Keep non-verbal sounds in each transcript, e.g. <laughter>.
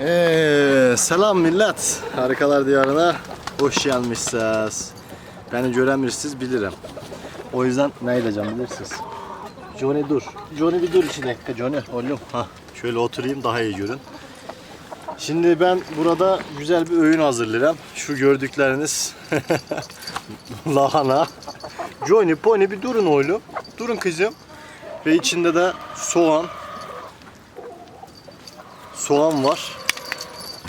Ee, selam millet. Harikalar diyarına hoş gelmişsiniz. Beni göremirsiniz bilirim. O yüzden ne edeceğim bilirsiniz. Johnny dur. Johnny bir dur iki Johnny. Oğlum. Ha, şöyle oturayım daha iyi görün. Şimdi ben burada güzel bir öğün hazırlayacağım. Şu gördükleriniz <laughs> lahana. Johnny, Pony bir durun oğlum. Durun kızım. Ve içinde de soğan. Soğan var.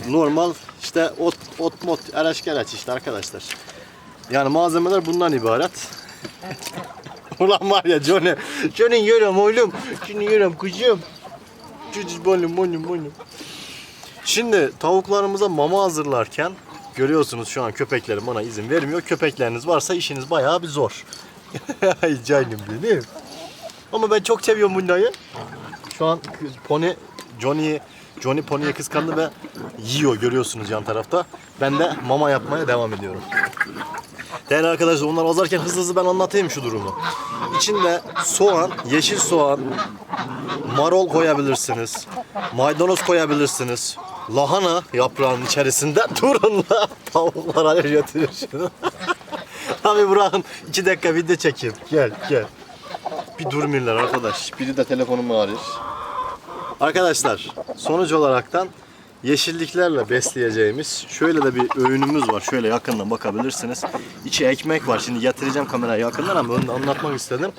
Normal işte ot, ot mot, araç geraç işte arkadaşlar. Yani malzemeler bundan ibaret. <laughs> Ulan var ya Johnny. Johnny yiyorum oğlum. Johnny yiyorum kuzum. Cücüz boynum boynum boynum. Şimdi tavuklarımıza mama hazırlarken görüyorsunuz şu an köpeklerim bana izin vermiyor. Köpekleriniz varsa işiniz bayağı bir zor. <laughs> Ay canım benim. Ama ben çok seviyorum bunları. Şu an Pony Johnny Johnny Pony'ye kıskandı ve yiyor görüyorsunuz yan tarafta. Ben de mama yapmaya devam ediyorum. Değerli arkadaşlar onlar azarken hızlı hızlı ben anlatayım şu durumu. İçinde soğan, yeşil soğan, marol koyabilirsiniz. Maydanoz koyabilirsiniz. Lahana yaprağının içerisinde <laughs> durun la. Tavuklar alır götürür <laughs> şunu. Abi bırakın iki dakika video çekeyim. Gel gel. Bir durmuyorlar arkadaş. Biri de telefonumu arıyor. Arkadaşlar sonuç olaraktan yeşilliklerle besleyeceğimiz şöyle de bir öğünümüz var. Şöyle yakından bakabilirsiniz. İçi ekmek var. Şimdi getireceğim kamerayı yakından ama onu anlatmak istedim.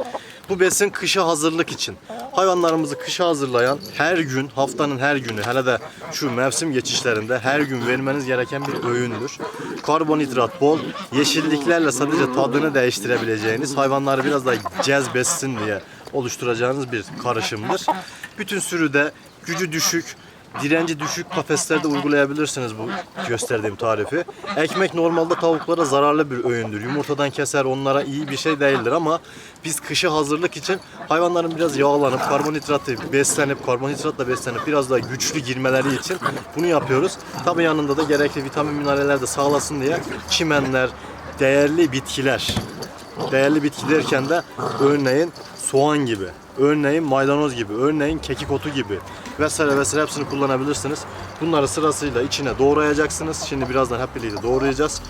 Bu besin kışa hazırlık için. Hayvanlarımızı kışa hazırlayan her gün, haftanın her günü, hele de şu mevsim geçişlerinde her gün vermeniz gereken bir öğündür. Karbonhidrat bol, yeşilliklerle sadece tadını değiştirebileceğiniz, hayvanları biraz daha cezbetsin diye oluşturacağınız bir karışımdır. Bütün sürüde gücü düşük, direnci düşük kafeslerde uygulayabilirsiniz bu gösterdiğim tarifi. Ekmek normalde tavuklara zararlı bir öğündür. Yumurtadan keser onlara iyi bir şey değildir ama biz kışa hazırlık için hayvanların biraz yağlanıp karbonhidratı beslenip karbonhidratla beslenip biraz daha güçlü girmeleri için bunu yapıyoruz. Tabi yanında da gerekli vitamin mineraller de sağlasın diye çimenler, değerli bitkiler değerli bitki derken de örneğin soğan gibi, örneğin maydanoz gibi, örneğin kekik otu gibi vesaire vesaire hepsini kullanabilirsiniz. Bunları sırasıyla içine doğrayacaksınız. Şimdi birazdan hep birlikte doğrayacağız.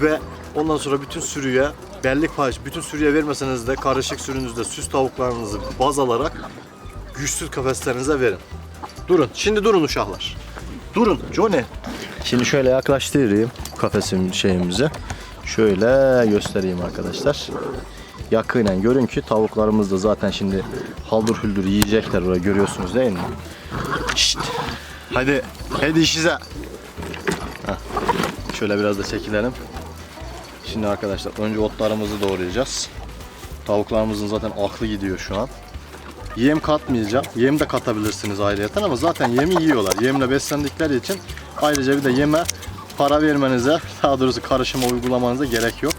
Ve ondan sonra bütün sürüye bellik paylaş, bütün sürüye vermeseniz de karışık sürünüzde süs tavuklarınızı baz alarak güçsüz kafeslerinize verin. Durun. Şimdi durun uşaklar. Durun. Johnny. Şimdi şöyle yaklaştırayım kafesim şeyimizi. Şöyle göstereyim arkadaşlar. Yakinen görün ki tavuklarımız da zaten şimdi haldır hüldür yiyecekler orada görüyorsunuz değil mi? Şşt. Hadi. Hadi işinize. Heh. Şöyle biraz da çekilelim. Şimdi arkadaşlar önce otlarımızı doğrayacağız. Tavuklarımızın zaten aklı gidiyor şu an. Yem katmayacağım. Yem de katabilirsiniz ayrıyeten ama zaten yemi yiyorlar. Yemle beslendikleri için ayrıca bir de yeme para vermenize, daha doğrusu karışıma uygulamanıza gerek yok.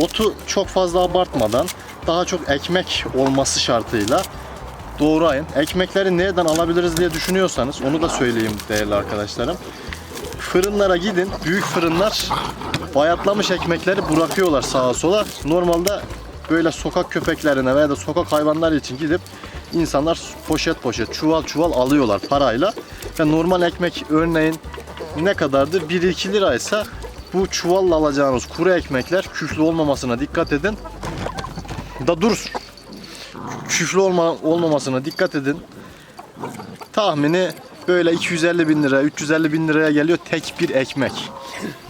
Otu çok fazla abartmadan daha çok ekmek olması şartıyla doğrayın. Ekmekleri nereden alabiliriz diye düşünüyorsanız onu da söyleyeyim değerli arkadaşlarım. Fırınlara gidin. Büyük fırınlar bayatlamış ekmekleri bırakıyorlar sağa sola. Normalde böyle sokak köpeklerine veya da sokak hayvanları için gidip insanlar poşet poşet, çuval çuval alıyorlar parayla. Ve normal ekmek örneğin ne kadardır? 1-2 liraysa bu çuvalla alacağınız kuru ekmekler küflü olmamasına dikkat edin. Da dur. Küflü olma, olmamasına dikkat edin. Tahmini böyle 250 bin lira, 350 bin liraya geliyor tek bir ekmek.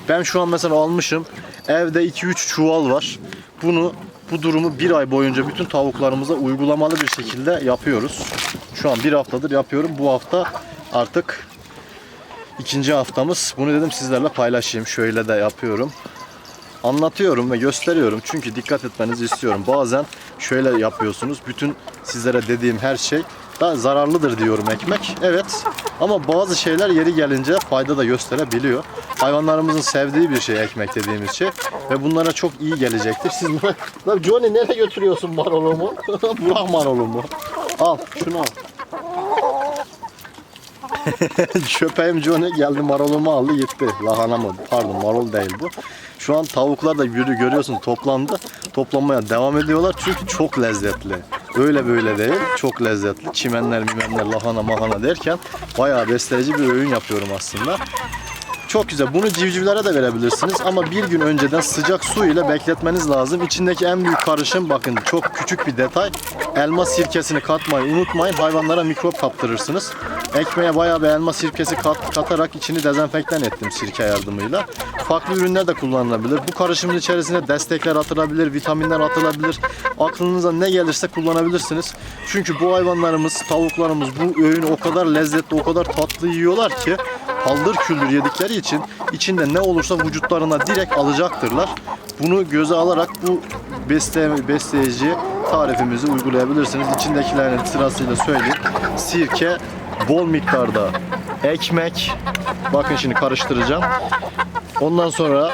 Ben şu an mesela almışım. Evde 2-3 çuval var. Bunu bu durumu bir ay boyunca bütün tavuklarımıza uygulamalı bir şekilde yapıyoruz. Şu an bir haftadır yapıyorum. Bu hafta artık ikinci haftamız. Bunu dedim sizlerle paylaşayım. Şöyle de yapıyorum. Anlatıyorum ve gösteriyorum çünkü dikkat etmenizi istiyorum. Bazen şöyle yapıyorsunuz. Bütün sizlere dediğim her şey da zararlıdır diyorum ekmek. Evet ama bazı şeyler yeri gelince fayda da gösterebiliyor. Hayvanlarımızın sevdiği bir şey ekmek dediğimiz şey ve bunlara çok iyi gelecektir. Siz. <laughs> Lan Johnny nereye götürüyorsun marolumu? Bırak marolumu. Al şunu al. <laughs> Köpeğim Johnny geldi marolumu aldı gitti. Lahana mı? Pardon marol değil bu. Şu an tavuklar da yürü görüyorsun toplandı. Toplanmaya devam ediyorlar çünkü çok lezzetli. Öyle böyle değil. Çok lezzetli. Çimenler, mimenler, lahana, mahana derken bayağı besleyici bir öğün yapıyorum aslında. Çok güzel. Bunu civcivlere de verebilirsiniz ama bir gün önceden sıcak su ile bekletmeniz lazım. İçindeki en büyük karışım bakın çok küçük bir detay. Elma sirkesini katmayı unutmayın. Hayvanlara mikrop kaptırırsınız. Ekmeğe bayağı bir elma sirkesi kat, katarak içini dezenfektan ettim sirke yardımıyla. Farklı ürünler de kullanılabilir. Bu karışımın içerisine destekler atılabilir, vitaminler atılabilir. Aklınıza ne gelirse kullanabilirsiniz. Çünkü bu hayvanlarımız, tavuklarımız bu öğünü o kadar lezzetli, o kadar tatlı yiyorlar ki paldır küldür yedikleri için içinde ne olursa vücutlarına direkt alacaktırlar. Bunu göze alarak bu besle, besleyici tarifimizi uygulayabilirsiniz. İçindekilerin sırasıyla söyleyeyim. Sirke, bol miktarda ekmek. Bakın şimdi karıştıracağım. Ondan sonra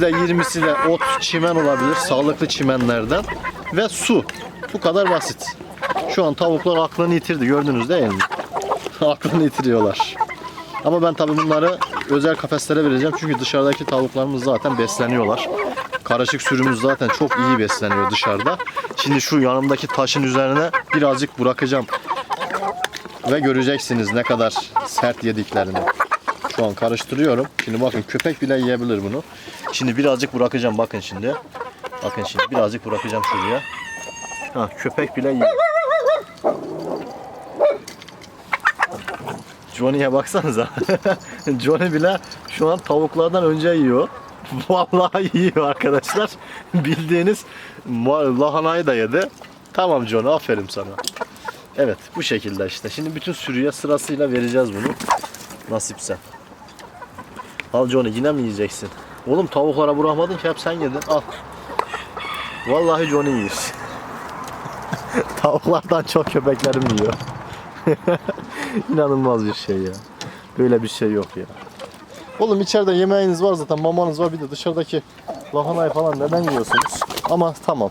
%20'si de ot, çimen olabilir. Sağlıklı çimenlerden. Ve su. Bu kadar basit. Şu an tavuklar aklını yitirdi. Gördünüz değil mi? <laughs> aklını yitiriyorlar. Ama ben tabii bunları özel kafeslere vereceğim. Çünkü dışarıdaki tavuklarımız zaten besleniyorlar. Karışık sürümüz zaten çok iyi besleniyor dışarıda. Şimdi şu yanımdaki taşın üzerine birazcık bırakacağım. Ve göreceksiniz ne kadar sert yediklerini. Şu an karıştırıyorum. Şimdi bakın köpek bile yiyebilir bunu. Şimdi birazcık bırakacağım bakın şimdi. Bakın şimdi birazcık bırakacağım şuraya. Ha, köpek bile yiyor. Johnny'ye baksanıza. <laughs> Johnny bile şu an tavuklardan önce yiyor. <laughs> Vallahi yiyor arkadaşlar. <laughs> Bildiğiniz lahanayı da yedi. Tamam Johnny aferin sana. Evet bu şekilde işte. Şimdi bütün sürüye sırasıyla vereceğiz bunu. Nasipse. Al Johnny yine mi yiyeceksin? Oğlum tavuklara bırakmadın ki hep sen yedin. Al. Vallahi Johnny yiyor. <laughs> Tavuklardan çok köpeklerim yiyor. <laughs> İnanılmaz bir şey ya. Böyle bir şey yok ya. Oğlum içeride yemeğiniz var zaten, mamanız var bir de dışarıdaki lahanayı falan neden yiyorsunuz? Ama tamam.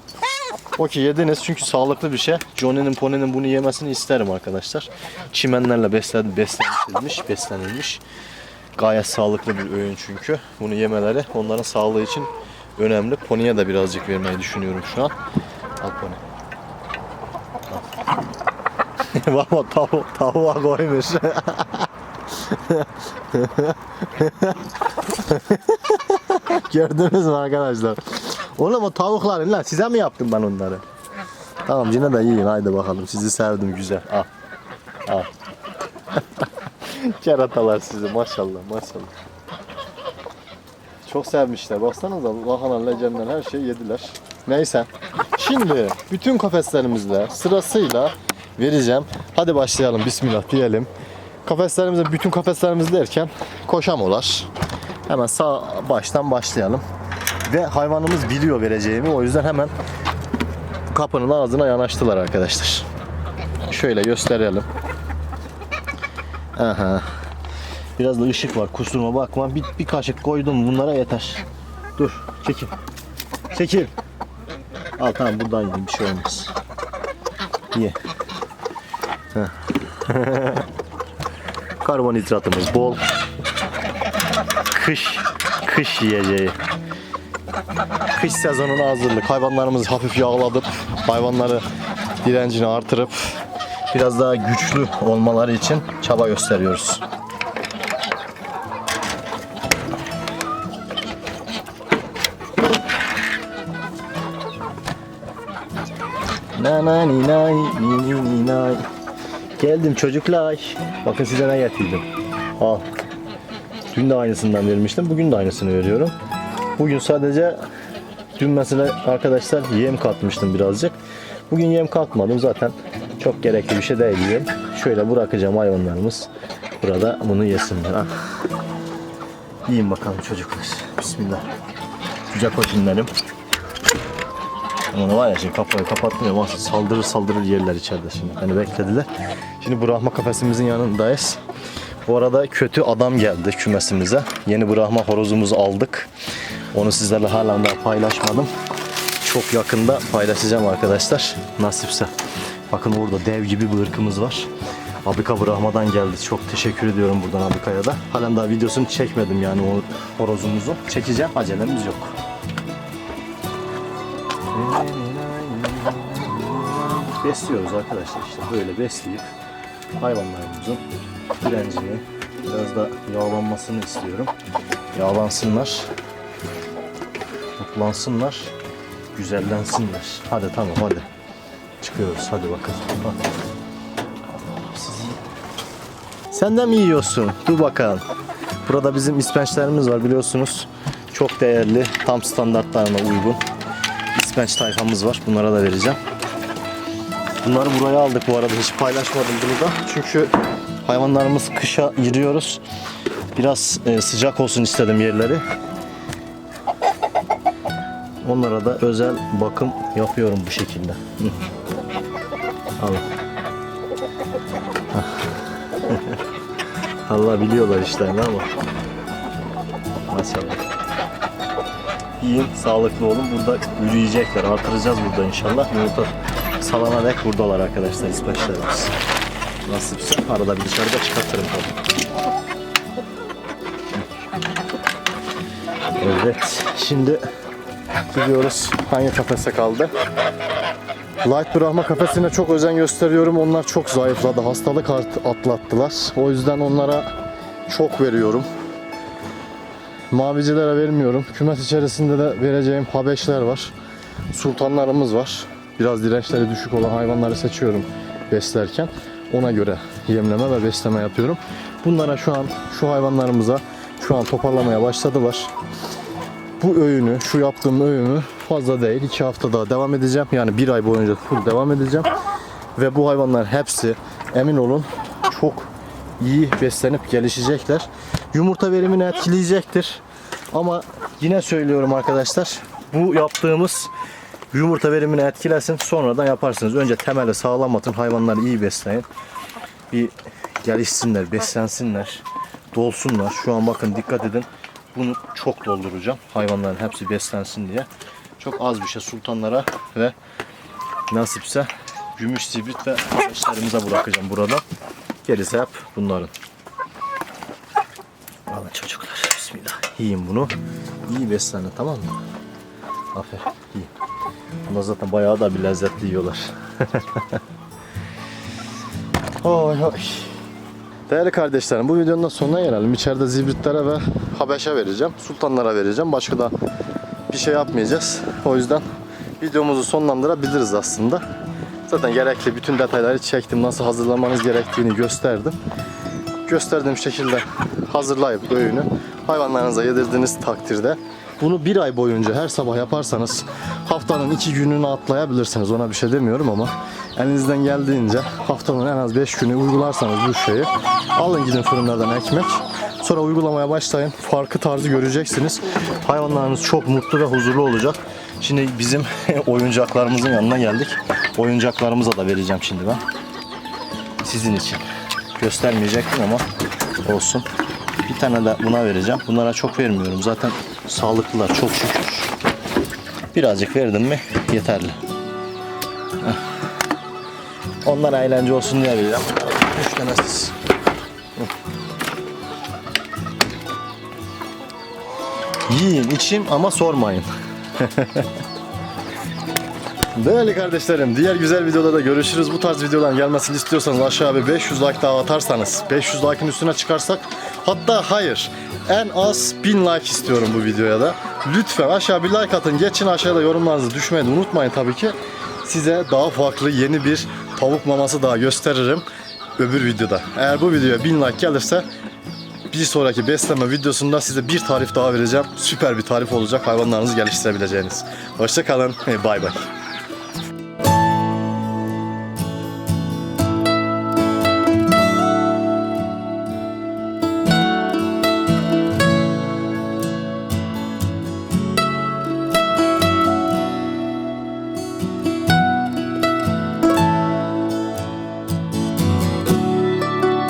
Okey yediniz çünkü sağlıklı bir şey. Johnny'nin Pony'nin bunu yemesini isterim arkadaşlar. Çimenlerle beslen, beslenilmiş, beslenilmiş. Gayet sağlıklı bir öğün çünkü. Bunu yemeleri onların sağlığı için önemli. Pony'e de birazcık vermeyi düşünüyorum şu an. Al Pony. <laughs> Baba tavu tavuğa koymuş. <laughs> Gördünüz mü arkadaşlar? Oğlum o tavukları lan size mi yaptım ben onları? Tamam yine de yiyin haydi bakalım sizi sevdim güzel al. Al. <laughs> Keratalar sizi maşallah maşallah. Çok sevmişler. Baksanıza lahana, lecenler her şeyi yediler. Neyse. Şimdi bütün kafeslerimizle sırasıyla vereceğim. Hadi başlayalım. Bismillah diyelim. Kafeslerimize bütün kafeslerimiz derken koşamolar. Hemen sağ baştan başlayalım. Ve hayvanımız biliyor vereceğimi. O yüzden hemen kapının ağzına yanaştılar arkadaşlar. Şöyle gösterelim. Aha. Biraz da ışık var. Kusuruma bakma. Bir, bir kaşık koydum bunlara yeter. Dur. Çekil. Çekil. Al tamam buradan yiyeyim. Bir şey olmaz. Ye. <laughs> Karbonhidratımız bol. Kış kış yiyeceği. Kış sezonuna hazırlık. Hayvanlarımızı hafif yağladıp hayvanları direncini artırıp biraz daha güçlü olmaları için çaba gösteriyoruz. Na na ni nay ni ni ni nay. Geldim çocuklar. Bakın size ne getirdim. Al. Dün de aynısından vermiştim. Bugün de aynısını veriyorum. Bugün sadece dün mesela arkadaşlar yem katmıştım birazcık. Bugün yem katmadım zaten. Çok gerekli bir şey değil yem. Şöyle bırakacağım hayvanlarımız. Burada bunu yesinler. Ah. Yiyin bakalım çocuklar. Bismillah. Güzel koçinlerim. Onu var ya şimdi kapıyı kapattım ya saldırır saldırır yerler içeride şimdi. Hani beklediler. Şimdi Brahma kafesimizin yanındayız. Bu arada kötü adam geldi kümesimize. Yeni Brahma horozumuzu aldık. Onu sizlerle hala daha paylaşmadım. Çok yakında paylaşacağım arkadaşlar. Nasipse. Bakın orada dev gibi bir ırkımız var. Abika Brahma'dan geldi. Çok teşekkür ediyorum buradan Abika'ya da. Halen daha videosunu çekmedim yani o horozumuzu. Çekeceğim. Acelemiz yok. besliyoruz arkadaşlar işte böyle besleyip hayvanlarımızın direncini biraz da yağlanmasını istiyorum. Yağlansınlar. Mutlansınlar. Güzellensinler. Hadi tamam hadi. Çıkıyoruz hadi bakalım. Hadi. Sen de mi yiyorsun? Dur bakalım. Burada bizim ispençlerimiz var biliyorsunuz. Çok değerli, tam standartlarına uygun ispenç tayfamız var. Bunlara da vereceğim. Bunları buraya aldık bu arada. Hiç paylaşmadım bunu da. Çünkü hayvanlarımız kışa giriyoruz. Biraz e, sıcak olsun istedim yerleri. Onlara da özel bakım yapıyorum bu şekilde. Alın. <laughs> Allah biliyorlar işlerini ama. Maşallah. Yiyin, sağlıklı olun. Burada yürüyecekler. Artıracağız burada inşallah. Yumurta salana dek buradalar arkadaşlar ispeçlerimiz. Nasipse arada bir dışarıda çıkartırım tabii. Evet. Şimdi gidiyoruz. Hangi kafese kaldı? Light Brahma kafesine çok özen gösteriyorum. Onlar çok zayıfladı. Hastalık atlattılar. O yüzden onlara çok veriyorum. Mavicilere vermiyorum. Kümes içerisinde de vereceğim habeşler var. Sultanlarımız var. Biraz dirençleri düşük olan hayvanları seçiyorum beslerken. Ona göre yemleme ve besleme yapıyorum. Bunlara şu an şu hayvanlarımıza şu an toparlamaya başladılar. Bu öğünü, şu yaptığım öğünü fazla değil. iki hafta daha devam edeceğim. Yani bir ay boyunca full devam edeceğim. Ve bu hayvanlar hepsi emin olun çok iyi beslenip gelişecekler. Yumurta verimini etkileyecektir. Ama yine söylüyorum arkadaşlar. Bu yaptığımız yumurta verimini etkilesin. Sonradan yaparsınız. Önce temeli sağlam atın. Hayvanları iyi besleyin. Bir gelişsinler, beslensinler. Dolsunlar. Şu an bakın dikkat edin. Bunu çok dolduracağım. Hayvanların hepsi beslensin diye. Çok az bir şey sultanlara ve nasipse gümüş zibrit ve eşlerimize bırakacağım burada. Gerisi hep bunların. Alın çocuklar. Bismillah. Yiyin bunu. İyi beslenin tamam mı? Aferin. Yiyin. Bunlar zaten bayağı da bir lezzetli yiyorlar. <laughs> oy oy. Değerli kardeşlerim bu videonun da sonuna gelelim. İçeride zibritlere ve habeşe vereceğim. Sultanlara vereceğim. Başka da bir şey yapmayacağız. O yüzden videomuzu sonlandırabiliriz aslında. Zaten gerekli bütün detayları çektim. Nasıl hazırlamanız gerektiğini gösterdim. Gösterdiğim şekilde hazırlayıp öğünü hayvanlarınıza yedirdiğiniz takdirde bunu bir ay boyunca her sabah yaparsanız haftanın iki gününü atlayabilirsiniz. Ona bir şey demiyorum ama elinizden geldiğince haftanın en az 5 günü uygularsanız bu şeyi alın gidin fırınlardan ekmek. Sonra uygulamaya başlayın. Farkı tarzı göreceksiniz. Hayvanlarınız çok mutlu ve huzurlu olacak. Şimdi bizim <laughs> oyuncaklarımızın yanına geldik. Oyuncaklarımıza da vereceğim şimdi ben. Sizin için. Göstermeyecektim ama olsun. Bir tane de buna vereceğim. Bunlara çok vermiyorum. Zaten sağlıklılar çok şükür. Birazcık verdim mi yeterli. Heh. Onlara eğlence olsun diye vereceğim. Üç tane Yiyin, için ama sormayın. Değerli kardeşlerim, diğer güzel videolarda görüşürüz. Bu tarz videoların gelmesini istiyorsanız aşağı bir 500 like daha atarsanız, 500 like'ın üstüne çıkarsak, hatta hayır, en az 1000 like istiyorum bu videoya da. Lütfen aşağı bir like atın, geçin aşağıda yorumlarınızı düşmeyi unutmayın tabii ki. Size daha farklı yeni bir tavuk maması daha gösteririm öbür videoda. Eğer bu videoya 1000 like gelirse bir sonraki besleme videosunda size bir tarif daha vereceğim. Süper bir tarif olacak hayvanlarınızı geliştirebileceğiniz. Hoşçakalın. Bay bay.